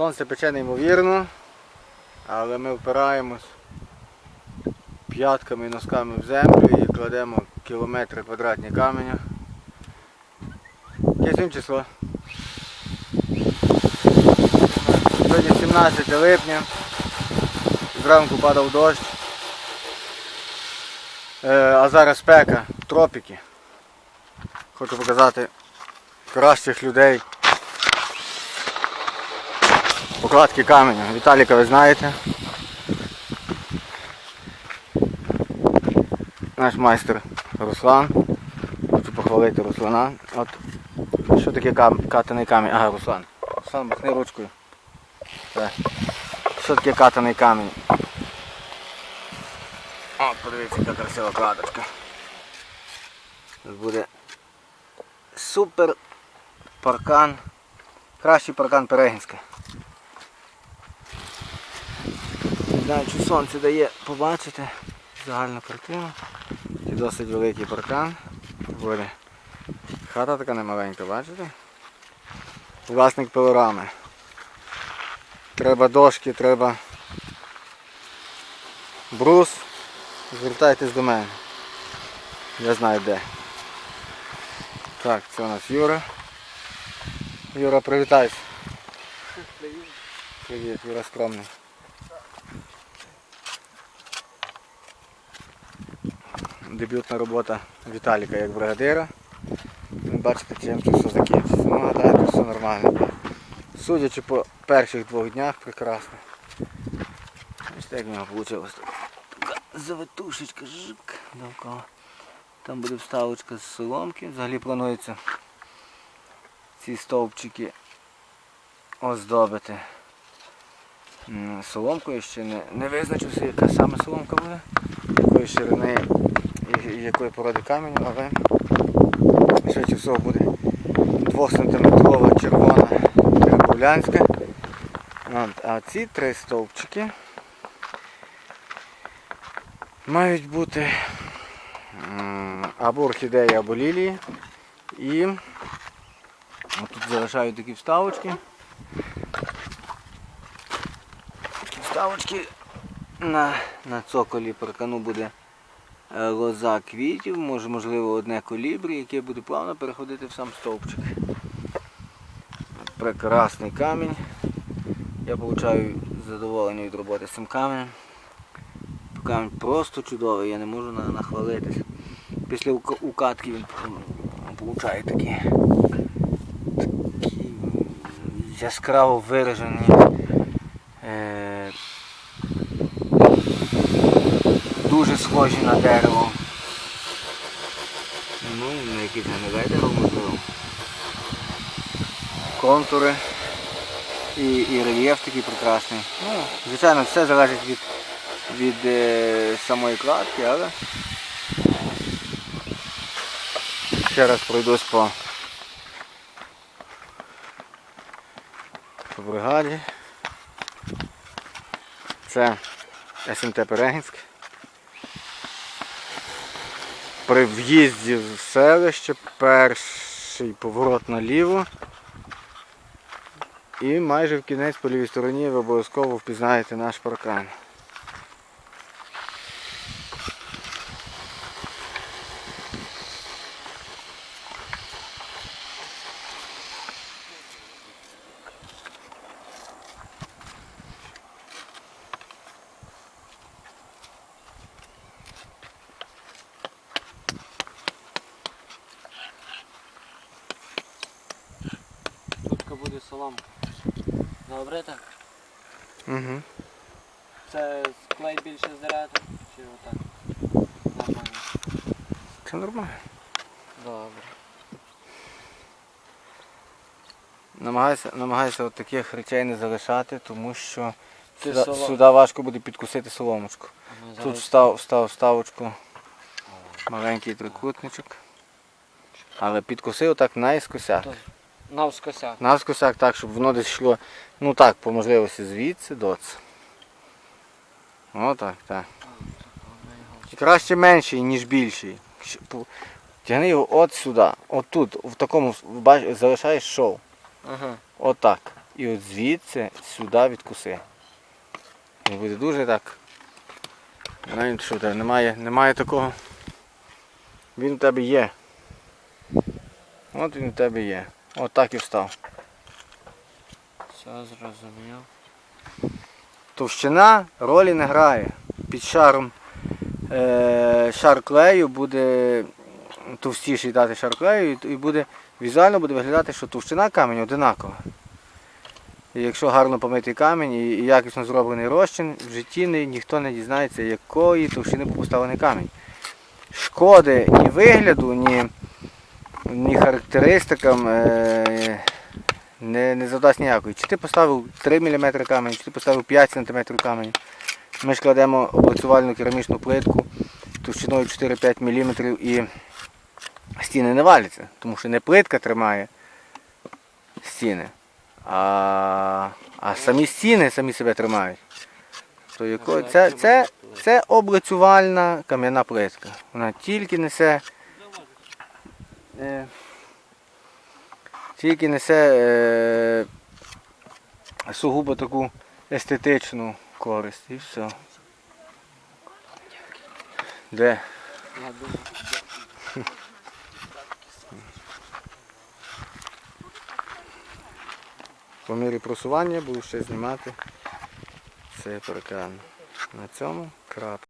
Сонце пече неймовірно, але ми впираємось п'ятками і носками в землю і кладемо кілометри квадратні каменя. Яке число? Сьогодні 17 липня. Зранку падав дощ. Е, а зараз спека, тропіки. Хочу показати кращих людей. Покладки каменю. Віталіка ви знаєте. Наш майстер Руслан. Хочу похвалити Руслана. От що таке кам... катаний камінь? Ага, Руслан. Руслан, махни ручкою. Так. Що таке катаний камінь? О, подивіться, яка красива кладочка. Буде супер паркан. Кращий паркан Перегінська. Не знаю, чи сонце дає побачити загальну картину. І досить великий паркан. Буде. Хата така немаленька, бачите? Власник пилорами. Треба дошки, треба брус. Звертайтесь до мене. Я знаю де. Так, це у нас Юра. Юра, привітайся. Привіт, Юра скромний. Дебютна робота Віталіка як бригадира. Ви Бачите, чим це все закінчиться. Ну, гадаю, тут все нормально. Судячи по перших двох днях, прекрасно. Ось як в нього вийшло. Така завитушечка, жик, довкола. Там буде вставочка з соломки. Взагалі планується ці стовпчики оздобити соломкою. Ще не, не визначився, яка саме соломка буде, якої ширини якої породи каменю, але швидше всього буде 2-сантиметрова червона теребовлянська. А ці три стовпчики мають бути або орхідеї, або лілії. І тут залишають такі вставочки. Такі вставочки на, на цоколі паркану буде лоза квітів, може можливо одне колібрі, яке буде плавно переходити в сам стовпчик. Прекрасний камінь. Я отримую задоволення від роботи з цим каменем. Камінь просто чудовий, я не можу на- нахвалитись. Після ука- укатки він отримує такі, такі яскраво виражені е, дуже схожі на дерево. Ну, на якесь гниле дерево можливо. Контури і, і рельєф такий прекрасний. Ну, звичайно, все залежить від, від е, самої кладки, але ще раз пройдусь по, по бригаді. Це СМТ Перегінськ. При в'їзді в селище перший поворот наліво. І майже в кінець по лівій стороні ви обов'язково впізнаєте наш паркан. Добре так? Угу. Це склей більше здирати? Чи отак? Нормально. Це нормально. Добре. Намагайся, намагайся от таких речей не залишати, тому що сюди, сюди важко буде підкусити соломочку. Ми Тут зараз- встав, встав вставочку маленький трикутничок. Але підкусив так наискосяк. Тут Навскосяк. Навскосяк так, щоб воно десь йшло, ну так, по можливості звідси до це. Отак, так. І краще менший, ніж більший. Тягни його от сюди, от тут, в такому, бач, залишаєш шов. Ага. Отак. і от звідси сюди відкуси. І буде дуже так. Навіть що тебе немає, немає такого. Він в тебе є. От він в тебе є. От так і встав. Все зрозумів. Товщина ролі не грає. Під шаром е, шар клею буде товстіший дати шар клею і- буде візуально буде виглядати, що товщина каменю одинакова. І якщо гарно помитий камінь і, і якісно зроблений розчин, в житті ніхто не дізнається, якої товщини був поставлений камінь. Шкоди ні вигляду, ні, ні характеристикам е, не, не завдасть ніякої. Чи ти поставив 3 мм камінь, чи ти поставив 5 см камінь. Ми ж кладемо облицювальну керамічну плитку товщиною 4-5 мм і стіни не валяться, тому що не плитка тримає стіни, а, а самі стіни самі себе тримають. То яко, це, це, це облицювальна кам'яна плитка. Вона тільки несе. Е, тільки несе е, сугубо таку естетичну користь і все. Де? По мірі просування буду ще знімати. Це паркан. На цьому крапка.